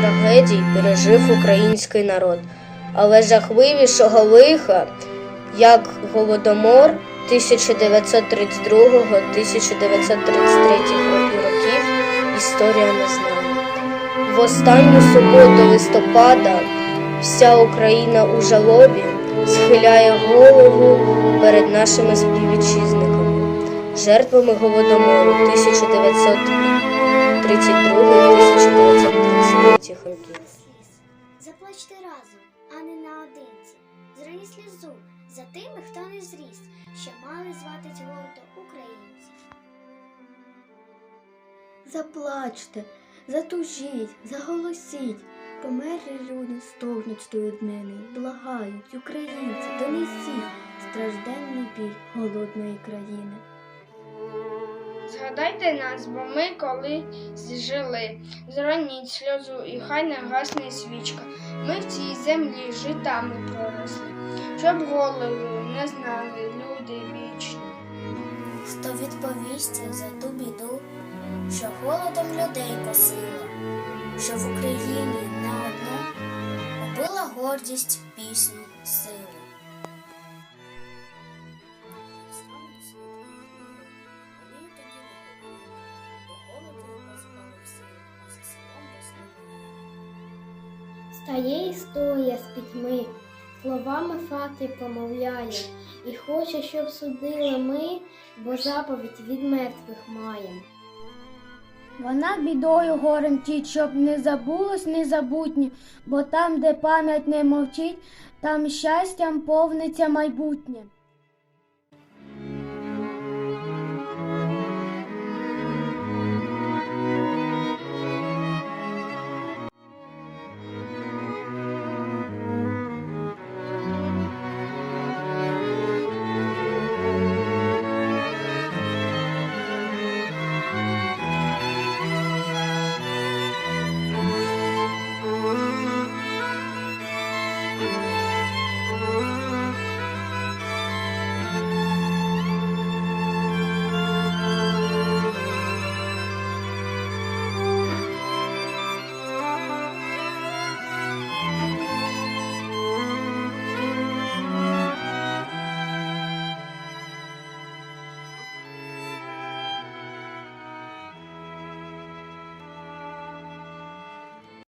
трагедій пережив український народ, але жахливішого лиха, як голодомор 1932-1933 років, історія не знає. В останню суботу листопада вся Україна у жалобі схиляє голову перед нашими співвітчизниками, жертвами голодомору 1932-1933 років. Заплачте разом, а не наодинці. Зрої слізу за тими, хто не зріс, що мали звати гордо українців. Заплачте, затужіть, заголосіть. Померлі люди стогнуть тої днини, благають, українці, донесіть стражденний біль голодної країни. Згадайте нас, бо ми колись жили. Зроніть сльозу, і хай не гасне свічка. Ми в цій землі житами проросли, щоб голову не знали люди вічні. Хто відповість за ту біду, що голодом людей косила, що в Україні не одну убила гордість пісню сили. є історія з пітьми, словами фати помовляє, і хоче, щоб судили ми, бо заповідь від мертвих маєм. Вона бідою горем тіть, щоб не забулось незабутнє, бо там, де пам'ять не мовчить, там щастям повниться майбутнє.